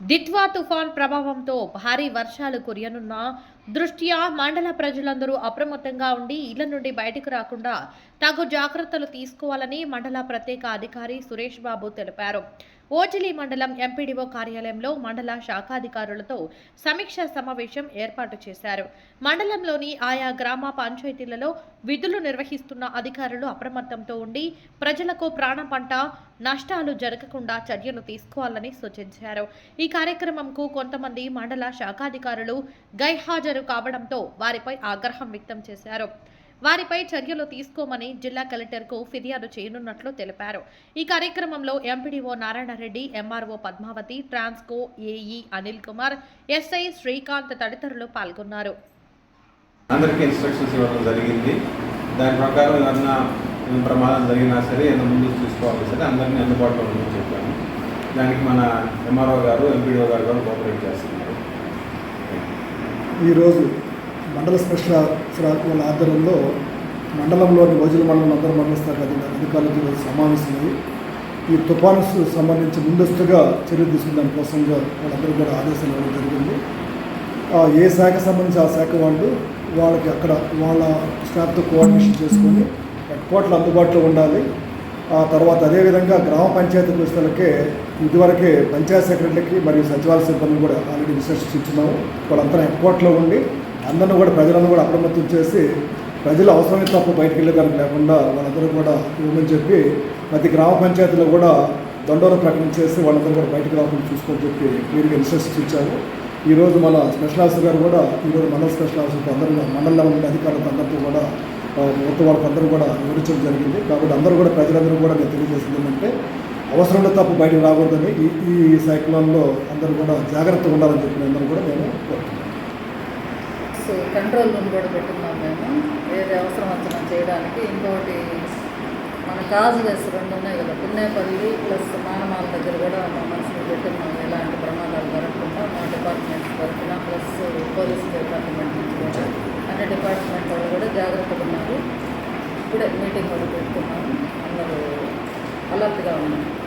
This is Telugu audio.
దిత్వా తుఫాన్ ప్రభావంతో భారీ వర్షాలు కురియనున్న దృష్ట్యా మండల ప్రజలందరూ అప్రమత్తంగా ఉండి ఇళ్ళ నుండి బయటకు రాకుండా తగు జాగ్రత్తలు తీసుకోవాలని మండల ప్రత్యేక అధికారి సురేష్ బాబు తెలిపారు. ఓజిలి మండలం ఎంపీడీఓ కార్యాలయంలో మండల శాఖాధికారులతో సమీక్షా సమావేశం ఏర్పాటు చేశారు. మండలంలోని ఆయా గ్రామ పంచాయతీలలో విధులు నిర్వహిస్తున్న అధికారులు అప్రమత్తంతో ఉండి ప్రజలకు ప్రాణ పంట నష్టాలు జరగకుండా చర్యలు తీసుకోవాలని సూచించారు. ఈ కార్యక్రమంకు కొంతమంది మండల శాఖాధికారులు గైహాజరు కావడంతో వారిపై ఆగ్రహం వ్యక్తం చేశారు. వారిపై చర్యలు తీసుకోమని జిల్లా కలెక్టర్కు ఫిర్యాదు చేయనున్నట్లు తెలిపారు. ఈ కార్యక్రమంలో MPDO Narayanareddy MRO Padmavathi Transco AE Anil Kumar SI Srikanth తదితరులు పాల్గొన్నారు. అందరికీ ఇన్స్ట్రక్షన్స్ ఇవ్వడం జరిగింది. దాని ప్రకారం ఏమన్నా ప్రమాదం జరిగినా సరే ఏదైనా ముందు చూసుకోవాలి సరే అందరినీ అందుబాటులో ఉందని చెప్పాను దానికి మన ఎంఆర్ఓ గారు ఎంపీడీఓ గారు కూడా కోఆపరేట్ చేస్తున్నారు. ఈరోజు మండల స్పెషల్ ఆఫీసర్ వాళ్ళ ఆధ్వర్యంలో మండలంలోని రోజుల మండలం అందరూ మండల స్థాయి అధికారులతో ఈరోజు సమావేశమై ఈ తుఫాను సంబంధించి ముందస్తుగా చర్య తీసుకునే దానికోసంగా వాళ్ళందరూ కూడా ఆదేశాలు ఇవ్వడం జరిగింది. ఏ శాఖ సంబంధించి ఆ శాఖ వాళ్ళు వాళ్ళకి అక్కడ వాళ్ళ స్టాఫ్తో కోఆర్డినేషన్ చేసుకొని కోట్ల అందుబాటులో ఉండాలి. ఆ తర్వాత అదేవిధంగా గ్రామ పంచాయతీ వ్యవస్థలకే ఇదివరకే పంచాయత్ సెక్రటరీకి మరియు సచివాలయ సిబ్బంది కూడా ఆల్రెడీ విశ్లేషించున్నాము వాళ్ళంతా హెడ్ ఉండి అందరిని కూడా ప్రజలను కూడా అప్రమత్తం చేసి ప్రజలు అవసరమే తప్ప బయటకు వెళ్ళేదానికి లేకుండా వాళ్ళందరూ కూడా ఇవ్వమని చెప్పి ప్రతి గ్రామ పంచాయతీలో కూడా దండోర ప్రకటన చేసి వాళ్ళందరూ కూడా బయటకు రాకుండా చూసుకొని చెప్పి క్లియర్గా ఇన్స్ట్రక్షన్స్ ఇచ్చారు. ఈరోజు మన స్పెషల్ ఆఫీసర్ గారు కూడా ఈరోజు మండల స్పెషల్ ఆఫీసర్ అందరూ మండల లెవెల్ ఉండే అందరితో కూడా మొత్తం వాళ్ళకి అందరూ కూడా వివరించడం జరిగింది. కాబట్టి అందరూ కూడా ప్రజలందరూ కూడా నేను తెలియజేసింది ఏంటంటే అవసరంలో తప్ప బయటకు రాకూడదని ఈ ఈ సైక్లాన్లో అందరూ కూడా జాగ్రత్తగా ఉండాలని చెప్పిన అందరూ కూడా నేను కోరుతున్నాను. సో కంట్రోల్ రూమ్ కూడా పెట్టున్నాం మేము. ఏది అవసరం వచ్చినా చేయడానికి. ఇంకోటి మన కాజు వేసి రెండు ఉన్నాయి కదా. పిన్నేపల్లి ప్లస్ మానమాల దగ్గర కూడా మా మనుషులు పెట్టున్నాం ఎలాంటి ప్రమాదాలు జరగకుండా మా డిపార్ట్మెంట్ తరఫున ప్లస్ పోలీస్ డిపార్ట్మెంట్ నుంచి కూడా అన్ని డిపార్ట్మెంట్ వాళ్ళు కూడా జాగ్రత్తగా ఉన్నారు. ఇప్పుడే మీటింగ్ కూడా పెట్టుకున్నాము అందరూ అలర్ట్గా ఉన్నారు.